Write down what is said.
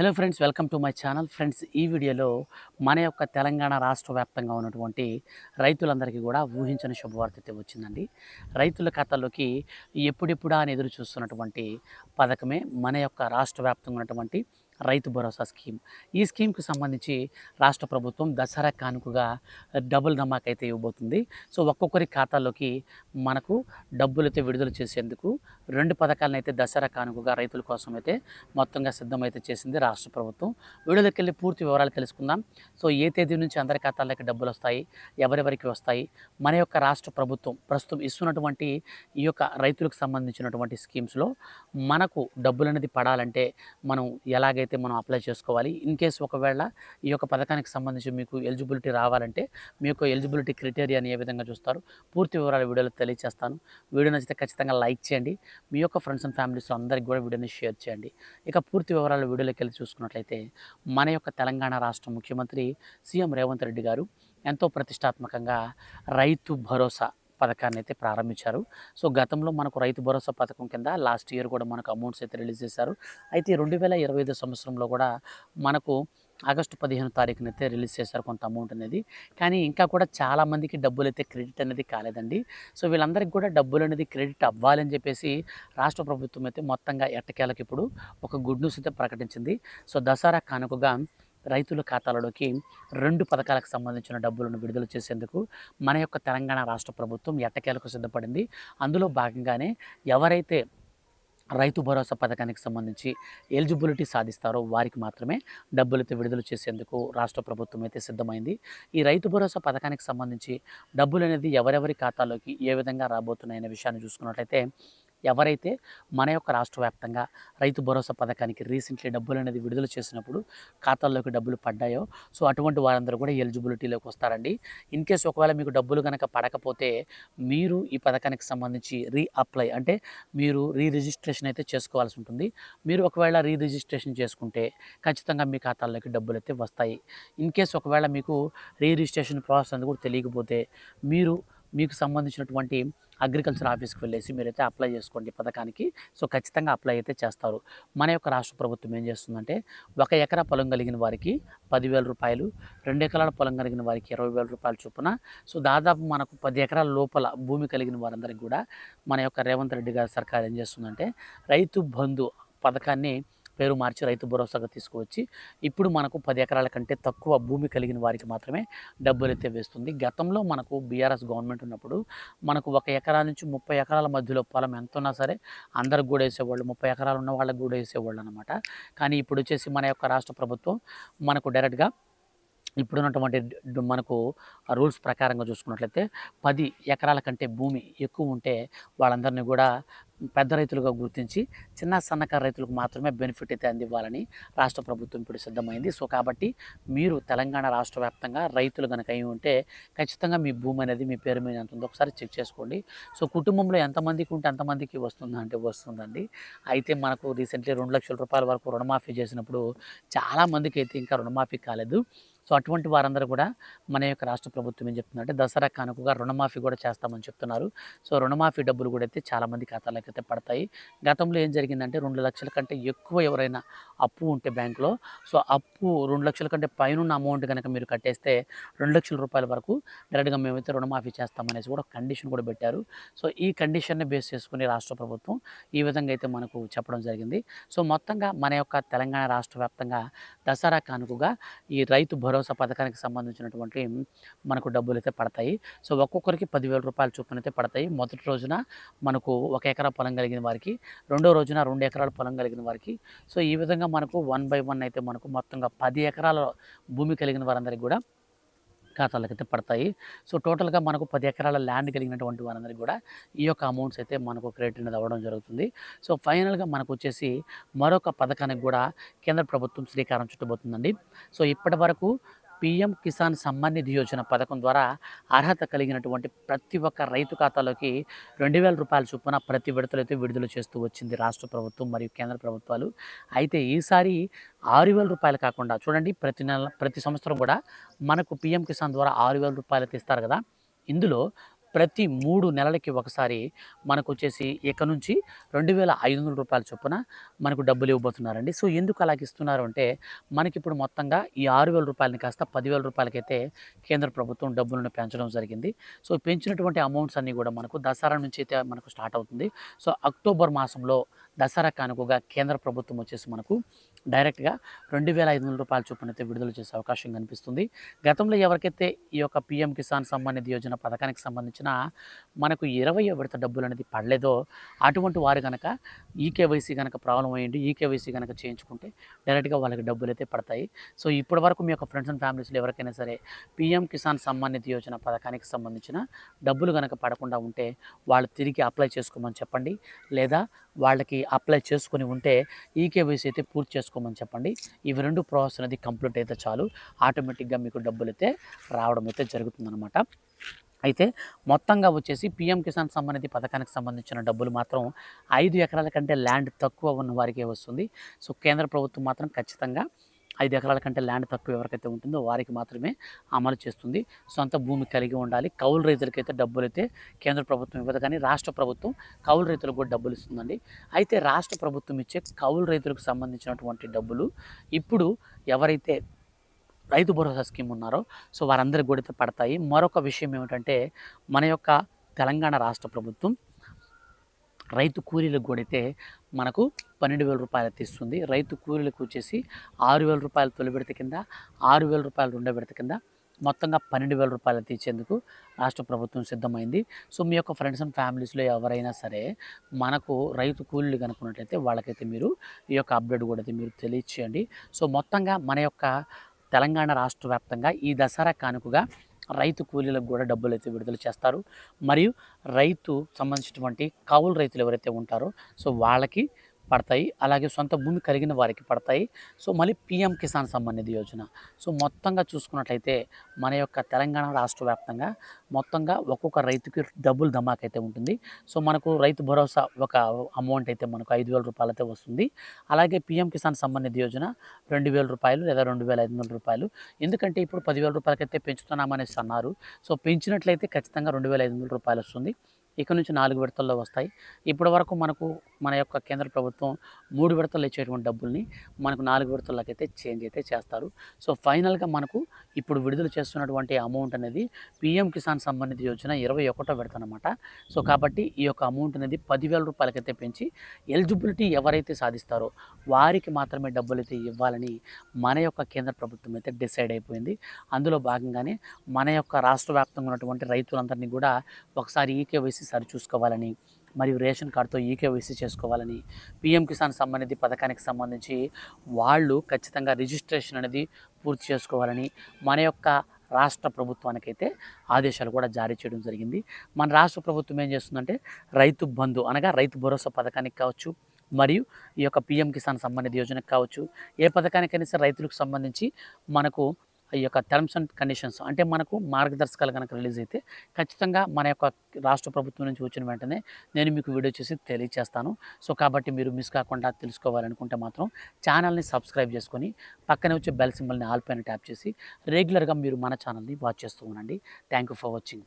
Hello friends welcome to my channel. Friends ఈ వీడియోలో మన యొక్క తెలంగాణ రాష్ట్ర వ్యాప్తంగా ఉన్నటువంటి రైతులందరికీ కూడా ఊహించని శుభవార్త అయితే వచ్చిందండి. రైతుల ఖాతాలోకి ఎప్పుడెప్పుడా అని ఎదురు చూస్తున్నటువంటి పథకమే మన యొక్క రాష్ట్ర వ్యాప్తంగా ఉన్నటువంటి రైతు భరోసా స్కీమ్. ఈ స్కీమ్కి సంబంధించి రాష్ట్ర ప్రభుత్వం దసరా కానుకగా డబుల్ నమాక్ అయితే ఇవ్వబోతుంది. సో ఒక్కొక్కరి ఖాతాలోకి మనకు డబ్బులైతే విడుదల చేసేందుకు రెండు పథకాలను అయితే దసరా కానుకగా రైతుల కోసం అయితే మొత్తంగా సిద్ధమైతే చేసింది రాష్ట్ర ప్రభుత్వం. వీడియోలోకి వెళ్ళి పూర్తి వివరాలు తెలుసుకుందాం. సో ఏ తేదీ నుంచి అందరి ఖాతాల్లోకి డబ్బులు వస్తాయి ఎవరెవరికి వస్తాయి మన యొక్క రాష్ట్ర ప్రభుత్వం ప్రస్తుతం ఇస్తున్నటువంటి ఈ యొక్క రైతులకు సంబంధించినటువంటి స్కీమ్స్లో మనకు డబ్బులు అనేది పడాలంటే మనం ఎలాగైతే అయితే మనం అప్లై చేసుకోవాలి. ఇన్ కేస్ ఒకవేళ ఈ యొక్క పథకానికి సంబంధించి మీకు ఎలిజిబిలిటీ రావాలంటే మీ యొక్క ఎలిజిబిలిటీ క్రైటీరియాని ఏ విధంగా చూస్తారు? పూర్తి వివరాలు వీడియోలో తెలియజేస్తాను వీడియో నచ్చితే ఖచ్చితంగా లైక్ చేయండి. మీ యొక్క ఫ్రెండ్స్ అండ్ ఫ్యామిలీస్లో అందరికీ కూడా వీడియోని షేర్ చేయండి. ఇక పూర్తి వివరాలు వీడియోలోకి వెళ్ళి చూసుకున్నట్లయితే మన యొక్క తెలంగాణ రాష్ట్ర ముఖ్యమంత్రి సీఎం రేవంత్ రెడ్డి గారు ఎంతో ప్రతిష్టాత్మకంగా రైతు భరోసా పథకాన్ని అయితే ప్రారంభించారు. సో గతంలో మనకు రైతు భరోసా పథకం కింద లాస్ట్ ఇయర్ కూడా మనకు అమౌంట్స్ అయితే రిలీజ్ చేశారు. అయితే రెండు వేల ఇరవై ఐదు సంవత్సరంలో కూడా మనకు ఆగస్టు పదిహేను తారీఖున అయితే రిలీజ్ చేశారు కొంత అమౌంట్ అనేది. కానీ ఇంకా కూడా చాలామందికి డబ్బులు అయితే క్రెడిట్ అనేది కాలేదండి. సో వీళ్ళందరికీ కూడా డబ్బులు అనేది క్రెడిట్ అవ్వాలని చెప్పేసి రాష్ట్ర ప్రభుత్వం అయితే మొత్తంగా ఎట్టకేలకు ఇప్పుడు ఒక గుడ్ న్యూస్ అయితే ప్రకటించింది. సో దసరా కానుకగా రైతుల ఖాతాలలోకి రెండు పథకాలకు సంబంధించిన డబ్బులను విడుదల చేసేందుకు మన యొక్క తెలంగాణ రాష్ట్ర ప్రభుత్వం ఎట్టకేలకు సిద్ధపడింది. అందులో భాగంగానే ఎవరైతే రైతు భరోసా పథకానికి సంబంధించి ఎలిజిబిలిటీ సాధిస్తారో వారికి మాత్రమే డబ్బులైతే విడుదల చేసేందుకు రాష్ట్ర ప్రభుత్వం అయితే సిద్ధమైంది. ఈ రైతు భరోసా పథకానికి సంబంధించి డబ్బులు అనేది ఎవరెవరి ఖాతాలోకి ఏ విధంగా రాబోతున్నాయనే విషయాన్ని చూసుకున్నట్లయితే ఎవరైతే మన యొక్క రాష్ట్ర వ్యాప్తంగా రైతు భరోసా పథకానికి రీసెంట్లీ డబ్బులు అనేది విడుదల చేసినప్పుడు ఖాతాల్లోకి డబ్బులు పడ్డాయో సో అటువంటి వారందరూ కూడా ఎలిజిబిలిటీలోకి వస్తారండి. ఇన్ కేసు ఒకవేళ మీకు డబ్బులు కనుక పడకపోతే మీరు ఈ పథకానికి సంబంధించి రీ అప్లై అంటే మీరు రీ రిజిస్ట్రేషన్ అయితే చేసుకోవాల్సి ఉంటుంది. మీరు ఒకవేళ రీ రిజిస్ట్రేషన్ చేసుకుంటే ఖచ్చితంగా మీ ఖాతాల్లోకి డబ్బులు అయితే వస్తాయి. ఇన్ కేసు ఒకవేళ మీకు రీ రిజిస్ట్రేషన్ ప్రాసెస్ అనేది కూడా తెలియకపోతే మీరు మీకు సంబంధించినటువంటి అగ్రికల్చర్ ఆఫీస్కి వెళ్ళేసి మీరైతే అప్లై చేసుకోండి పథకానికి. సో ఖచ్చితంగా అప్లై అయితే చేస్తారు. మన యొక్క రాష్ట్ర ప్రభుత్వం ఏం చేస్తుందంటే ఒక ఎకరా పొలం కలిగిన వారికి పదివేల రూపాయలు రెండు ఎకరాల పొలం కలిగిన వారికి ఇరవై వేల రూపాయల చొప్పున. సో దాదాపు మనకు పది ఎకరాల లోపల భూమి కలిగిన వారందరికీ కూడా మన యొక్క రేవంత్ రెడ్డి గారి సర్కార్ ఏం చేస్తుందంటే రైతు బంధు పథకాన్ని పేరు మార్చి రైతు భరోసాగా తీసుకువచ్చి ఇప్పుడు మనకు పది ఎకరాల కంటే తక్కువ భూమి కలిగిన వారికి మాత్రమే డబ్బులు అయితే వేస్తుంది. గతంలో మనకు బీఆర్ఎస్ గవర్నమెంట్ ఉన్నప్పుడు మనకు ఒక ఎకరా నుంచి ముప్పై ఎకరాల మధ్యలో పొలం ఎంత ఉన్నా సరే అందరికి కూడా వేసేవాళ్ళు ముప్పై ఎకరాలు ఉన్న వాళ్ళకి కూడా వేసేవాళ్ళు అనమాట కానీ ఇప్పుడు వచ్చేసి మన యొక్క రాష్ట్ర ప్రభుత్వం మనకు డైరెక్ట్గా ఇప్పుడున్నటువంటి మనకు రూల్స్ ప్రకారంగా చూసుకున్నట్లయితే పది ఎకరాల కంటే భూమి ఎక్కువ ఉంటే వాళ్ళందరినీ కూడా పెద్ద రైతులుగా గుర్తించి చిన్న సన్నకారు రైతులకు మాత్రమే బెనిఫిట్ అయితే అందివ్వాలని రాష్ట్ర ప్రభుత్వం ఇప్పుడు సిద్ధమైంది. సో కాబట్టి మీరు తెలంగాణ రాష్ట్ర వ్యాప్తంగా రైతులు కనుక అయి ఉంటే ఖచ్చితంగా మీ భూమి అనేది మీ పేరు మీద ఎంత ఉందో ఒకసారి చెక్ చేసుకోండి. సో కుటుంబంలో ఎంతమందికి ఉంటే అంతమందికి వస్తుందా అంటే వస్తుందండి. అయితే మనకు రీసెంట్లీ రెండు లక్షల రూపాయల వరకు రుణమాఫీ చేసినప్పుడు చాలామందికి అయితే ఇంకా రుణమాఫీ కాలేదు. సో అటువంటి వారందరూ కూడా మన యొక్క రాష్ట్ర ప్రభుత్వం ఏం చెప్తుందంటే దసరా కానుకగా రుణమాఫీ కూడా చేస్తామని చెప్తున్నారు. సో రుణమాఫీ డబ్బులు కూడా అయితే చాలామంది ఖాతాలకు అయితే పడతాయి. గతంలో ఏం జరిగిందంటే రెండు లక్షల కంటే ఎక్కువ ఎవరైనా అప్పు ఉంటే బ్యాంకులో సో అప్పు రెండు లక్షల కంటే పైన అమౌంట్ కనుక మీరు కట్టేస్తే రెండు లక్షల రూపాయల వరకు డైరెక్ట్గా మేమైతే రుణమాఫీ చేస్తామనేసి కూడా కండిషన్ కూడా పెట్టారు. సో ఈ కండిషన్ని బేస్ చేసుకుని రాష్ట్ర ప్రభుత్వం ఈ విధంగా అయితే మనకు చెప్పడం జరిగింది. సో మొత్తంగా మన యొక్క తెలంగాణ రాష్ట్ర వ్యాప్తంగా దసరా కానుకగా ఈ రైతు భరోసా పథకానికి సంబంధించినటువంటి మనకు డబ్బులు అయితే పడతాయి. సో ఒక్కొక్కరికి పదివేల రూపాయల చొప్పున అయితే పడతాయి. మొదటి రోజున మనకు ఒక ఎకరా పొలం కలిగిన వారికి రెండో రోజున రెండు ఎకరాల పొలం కలిగిన వారికి. సో ఈ విధంగా మనకు వన్ బై వన్ అయితే మనకు మొత్తంగా పది ఎకరాల భూమి కలిగిన వారందరికీ కూడా ఖాతాలకు అయితే పడతాయి. సో టోటల్గా మనకు పది ఎకరాల ల్యాండ్ కలిగినటువంటి వారందరికీ కూడా ఈ యొక్క అమౌంట్స్ అయితే మనకు క్రెడిట్ అనేది అవ్వడం జరుగుతుంది. సో ఫైనల్గా మనకు వచ్చేసి మరొక పథకానికి కూడా కేంద్ర ప్రభుత్వం శ్రీకారం చుట్టబోతుందండి. సో ఇప్పటి వరకు పిఎం కిసాన్ సమ్మాన్ నిధి యోజన పథకం ద్వారా అర్హత కలిగినటువంటి ప్రతి ఒక్క రైతు ఖాతాలోకి రెండు వేల రూపాయల చొప్పున ప్రతి విడతలైతే విడుదల చేస్తూ వచ్చింది రాష్ట్ర ప్రభుత్వం మరియు కేంద్ర ప్రభుత్వాలు. అయితే ఈసారి ఆరు వేల రూపాయలు కాకుండా చూడండి ప్రతి నెల ప్రతి సంవత్సరం కూడా మనకు పిఎం కిసాన్ ద్వారా ఆరు వేల రూపాయలు తీస్తారు ఇస్తారు కదా. ఇందులో ప్రతి మూడు నెలలకి ఒకసారి మనకు వచ్చేసి ఇక నుంచి రెండు వేల ఐదు వందల రూపాయల చొప్పున మనకు డబ్బులు ఇవ్వబోతున్నారండి. సో ఎందుకు అలాగ ఇస్తున్నారు అంటే మనకి ఇప్పుడు మొత్తంగా ఈ ఆరు వేల రూపాయలని కాస్త పదివేల రూపాయలకైతే కేంద్ర ప్రభుత్వం డబ్బులను పెంచడం జరిగింది. సో పెంచినటువంటి అమౌంట్స్ అన్నీ కూడా మనకు దసరా నుంచి అయితే మనకు స్టార్ట్ అవుతుంది. సో అక్టోబర్ మాసంలో దసరా కానుకగా కేంద్ర ప్రభుత్వం వచ్చేసి మనకు డైరెక్ట్గా రెండు వేల ఐదు వందల రూపాయల చొప్పున అయితే విడుదల చేసే అవకాశం కనిపిస్తుంది. గతంలో ఎవరికైతే ఈ యొక్క పిఎం కిసాన్ సమ్మాన్ నిధి యోజన పథకానికి సంబంధించిన మనకు ఇరవై విడత డబ్బులు అనేది పడలేదో అటువంటి వారు కనుక ఈకేవైసీ కనుక ప్రాబ్లం అయ్యింది ఈకేవైసీ కనుక చేయించుకుంటే డైరెక్ట్గా వాళ్ళకి డబ్బులు అయితే పడతాయి. సో ఇప్పటి వరకు మీ యొక్క ఫ్రెండ్స్ అండ్ ఫ్యామిలీస్లో ఎవరికైనా సరే పిఎం కిసాన్ సమ్మాన్ నిధి యోజన పథకానికి సంబంధించిన డబ్బులు కనుక పడకుండా ఉంటే వాళ్ళు తిరిగి అప్లై చేసుకోమని చెప్పండి. లేదా వాళ్ళకి అప్లై చేసుకుని ఉంటే ఈకేవైసీ అయితే పూర్తి చేసుకోమని చెప్పండి. ఇవి రెండు ప్రాసెస్ అనేది కంప్లీట్ అయితే చాలు. ఆటోమేటిక్గా మీకు డబ్బులు అయితే రావడం అయితే జరుగుతుందన్నమాట. అయితే మొత్తంగా వచ్చేసి పిఎం కిసాన్ సంబంధిత పథకానికి సంబంధించిన డబ్బులు మాత్రం ఐదు ఎకరాల కంటే ల్యాండ్ తక్కువ ఉన్న వారికే వస్తుంది. సో కేంద్ర ప్రభుత్వం మాత్రం ఖచ్చితంగా ఐదు ఎకరాల కంటే ల్యాండ్ తక్కువ ఎవరికైతే ఉంటుందో వారికి మాత్రమే అమలు చేస్తుంది. సొంత భూమి కలిగి ఉండాలి. కౌలు రైతులకైతే డబ్బులు అయితే కేంద్ర ప్రభుత్వం ఇవ్వదు కానీ రాష్ట్ర ప్రభుత్వం కౌలు రైతులకు కూడా డబ్బులు ఇస్తుందండి. అయితే రాష్ట్ర ప్రభుత్వం ఇచ్చే కౌలు రైతులకు సంబంధించినటువంటి డబ్బులు ఇప్పుడు ఎవరైతే రైతు భరోసా స్కీమ్ ఉన్నారో సో వారందరికి కూడా అయితే పడతాయి. మరొక విషయం ఏమిటంటే మన యొక్క తెలంగాణ రాష్ట్ర ప్రభుత్వం రైతు కూలీలకు కూడా అయితే మనకు పన్నెండు వేల రూపాయలు తీస్తుంది. రైతు కూలీలకు వచ్చేసి ఆరు వేల రూపాయలు తొలి విడత కింద ఆరు వేల రూపాయలు రెండో విడత కింద మొత్తంగా పన్నెండు వేల రూపాయలు అయితే రాష్ట్ర ప్రభుత్వం సిద్ధమైంది. సో మీ యొక్క ఫ్రెండ్స్ అండ్ ఫ్యామిలీస్లో ఎవరైనా సరే మనకు రైతు కూలీలు కనుక్కున్నట్లయితే వాళ్ళకైతే మీరు ఈ యొక్క అప్డేట్ కూడా అయితే మీరు తెలియచేయండి. సో మొత్తంగా మన యొక్క తెలంగాణ రాష్ట్ర వ్యాప్తంగా ఈ దసరా కానుకగా రైతు కూలీలకు కూడా డబ్బులు అయితే విడుదల చేస్తారు. మరియు రైతు సంబంధించినటువంటి కౌలు రైతులు ఎవరైతే ఉంటారో సో వాళ్ళకి పడతాయి. అలాగే సొంత భూమి కలిగిన వారికి పడతాయి. సో మళ్ళీ పిఎం కిసాన్ సమ్మాన్ నిధి యోజన. సో మొత్తంగా చూసుకున్నట్లయితే మన యొక్క తెలంగాణ రాష్ట్ర వ్యాప్తంగా మొత్తంగా ఒక్కొక్క రైతుకి డబ్బులు ధమాక్ అయితే ఉంటుంది. సో మనకు రైతు భరోసా ఒక అమౌంట్ అయితే మనకు ఐదు వేల రూపాయలు అయితే వస్తుంది. అలాగే పిఎం కిసాన్ సమ్మాన్ నిధి యోజన రెండు వేల రూపాయలు లేదా రెండు వేల ఐదు వందల రూపాయలు. ఎందుకంటే ఇప్పుడు పదివేల రూపాయలకైతే పెంచుతున్నామనేసి అన్నారు. సో పెంచినట్లయితే ఖచ్చితంగా రెండు వేల ఐదు వందల రూపాయలు వస్తుంది. ఇక నుంచి నాలుగు విడతల్లో వస్తాయి. ఇప్పటి వరకు మనకు మన యొక్క కేంద్ర ప్రభుత్వం మూడు విడతలు ఇచ్చేటువంటి డబ్బుల్ని మనకు నాలుగు విడతలకైతే చేంజ్ అయితే చేస్తారు. సో ఫైనల్గా మనకు ఇప్పుడు విడుదల చేస్తున్నటువంటి అమౌంట్ అనేది పిఎం కిసాన్ సంబంధిత యోజన ఇరవై ఒకటో విడత అనమాట సో కాబట్టి ఈ యొక్క అమౌంట్ అనేది పదివేల రూపాయలకైతే పెంచి ఎలిజిబిలిటీ ఎవరైతే సాధిస్తారో వారికి మాత్రమే డబ్బులు అయితే ఇవ్వాలని మన యొక్క కేంద్ర ప్రభుత్వం అయితే డిసైడ్ అయిపోయింది. అందులో భాగంగానే మన యొక్క రాష్ట్ర వ్యాప్తంగా ఉన్నటువంటి రైతులందరినీ కూడా ఒకసారి ఈకేవైసీ సరి సరిచూసుకోవాలని మరియు రేషన్ కార్డుతో ఈకేవైసీ చేసుకోవాలని పిఎం కిసాన్ సంబంధిత పథకానికి సంబంధించి వాళ్ళు ఖచ్చితంగా రిజిస్ట్రేషన్ అనేది పూర్తి చేసుకోవాలని మన యొక్క రాష్ట్ర ప్రభుత్వానికైతే ఆదేశాలు కూడా జారీ చేయడం జరిగింది. మన రాష్ట్ర ప్రభుత్వం ఏం చేస్తుందంటే రైతు బంధు అనగా రైతు భరోసా పథకానికి కావచ్చు మరియు ఈ యొక్క పిఎం కిసాన్ సంబంధిత యోజనకు కావచ్చు ఏ పథకానికైనా సరే రైతులకు సంబంధించి మనకు ఈ యొక్క టర్మ్స్ అండ్ కండిషన్స్ అంటే మనకు మార్గదర్శకాలు కనుక రిలీజ్ అయితే ఖచ్చితంగా మన యొక్క రాష్ట్ర ప్రభుత్వం నుంచి వచ్చిన వెంటనే నేను మీకు వీడియో చేసి తెలియజేస్తాను సో కాబట్టి మీరు మిస్ కాకుండా తెలుసుకోవాలనుకుంటే మాత్రం ఛానల్ని సబ్స్క్రైబ్ చేసుకొని పక్కనే వచ్చే బెల్ సింబల్ని ఆల్ పైన ట్యాప్ చేసి రెగ్యులర్గా మీరు మన ఛానల్ని వాచ్ చేస్తూ ఉండండి. Thank you for watching